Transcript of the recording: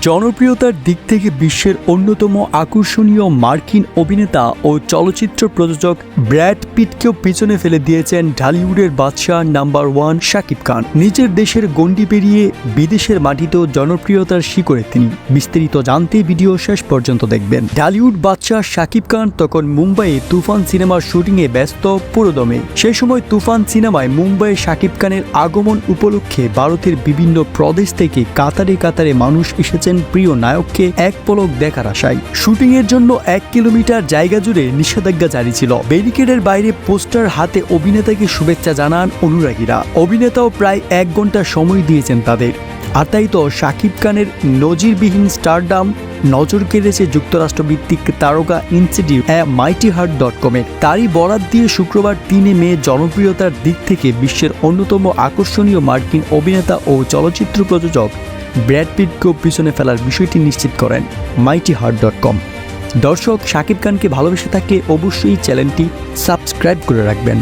জনপ্রিয়তার দিক থেকে বিশ্বের অন্যতম আকর্ষণীয় মার্কিন অভিনেতা ও চলচ্চিত্র প্রযোজক ব্র্যাড পিটকেও পিছনে ফেলে দিয়েছেন ঢালিউডের বাদশাহ নাম্বার ওয়ান শাকিব খান। নিজের দেশের গণ্ডি পেরিয়ে বিদেশের মাটিতেও জনপ্রিয়তার শিকড়ে তিনি। বিস্তারিত জানতে ভিডিও শেষ পর্যন্ত দেখবেন। ঢালিউড বাদশাহ শাকিব খান তখন মুম্বাইয়ে তুফান সিনেমার শুটিংয়ে ব্যস্ত পুরোদমে। সে সময় তুফান সিনেমায় মুম্বাইয়ে শাকিব খানের আগমন উপলক্ষে ভারতের বিভিন্ন প্রদেশ থেকে কাতারে কাতারে মানুষ এসেছেন প্রিয় নায়ককে এক পলক দেখার আশায়। শুটিং এর জন্য এক কিলোমিটার জায়গা জুড়ে নিষেধাজ্ঞা জারি ছিল। ব্যারিকেডের বাইরে পোস্টার হাতে অভিনেতাকে শুভেচ্ছা জানান অনুরাগীরা। অভিনেতাও প্রায় এক ঘণ্টা সময় দিয়েছেন তাদের। আর তাই তো শাকিব খানের নজিরবিহীন স্টারডাম নজর কেড়েছে যুক্তরাষ্ট্রভিত্তিক তারকা institute a mighty heart dot কমের তারই বরাত দিয়ে শুক্রবার তিনে মে জনপ্রিয়তার দিক থেকে বিশ্বের অন্যতম আকর্ষণীয় মার্কিন অভিনেতা ও চলচ্চিত্র প্রযোজক ব্র্যাড পিটকেও পিছনে ফেলার বিষয়টি নিশ্চিত করেন মাইটি হার্ট ডট কম দর্শক শাকিব খানকে ভালোবেসে থাকলে অবশ্যই চ্যানেলটি সাবস্ক্রাইব করে রাখবেন।